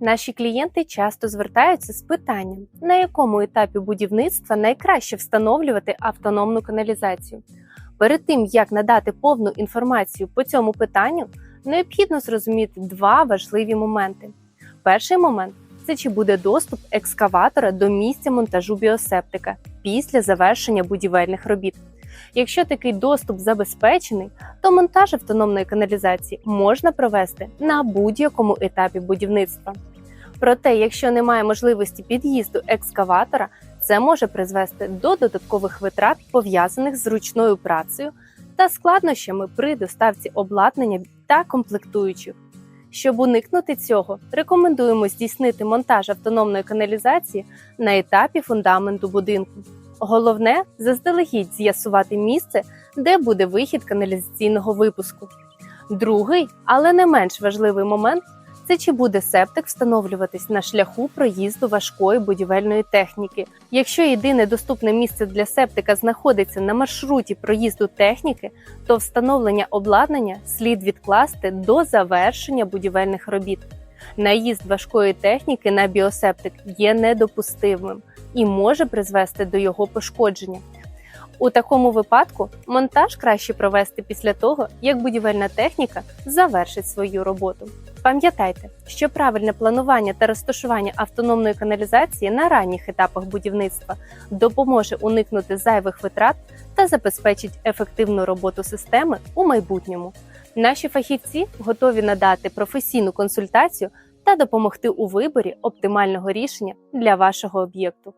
Наші клієнти часто звертаються з питанням, на якому етапі будівництва найкраще встановлювати автономну каналізацію. Перед тим як надати повну інформацію по цьому питанню, необхідно зрозуміти два важливі моменти. Перший момент це чи буде доступ екскаватора до місця монтажу біосептика після завершення будівельних робіт. Якщо такий доступ забезпечений, то монтаж автономної каналізації можна провести на будь-якому етапі будівництва. Проте, якщо немає можливості під'їзду екскаватора, це може призвести до додаткових витрат, пов'язаних з ручною працею та складнощами при доставці обладнання та комплектуючих. Щоб уникнути цього, рекомендуємо здійснити монтаж автономної каналізації на етапі фундаменту будинку. Головне заздалегідь з'ясувати місце, де буде вихід каналізаційного випуску. Другий, але не менш важливий момент це чи буде септик встановлюватись на шляху проїзду важкої будівельної техніки. Якщо єдине доступне місце для септика знаходиться на маршруті проїзду техніки, то встановлення обладнання слід відкласти до завершення будівельних робіт. Наїзд важкої техніки на біосептик є недопустимим і може призвести до його пошкодження. У такому випадку монтаж краще провести після того, як будівельна техніка завершить свою роботу. Пам'ятайте, що правильне планування та розташування автономної каналізації на ранніх етапах будівництва допоможе уникнути зайвих витрат та забезпечить ефективну роботу системи у майбутньому. Наші фахівці готові надати професійну консультацію та допомогти у виборі оптимального рішення для вашого об'єкту.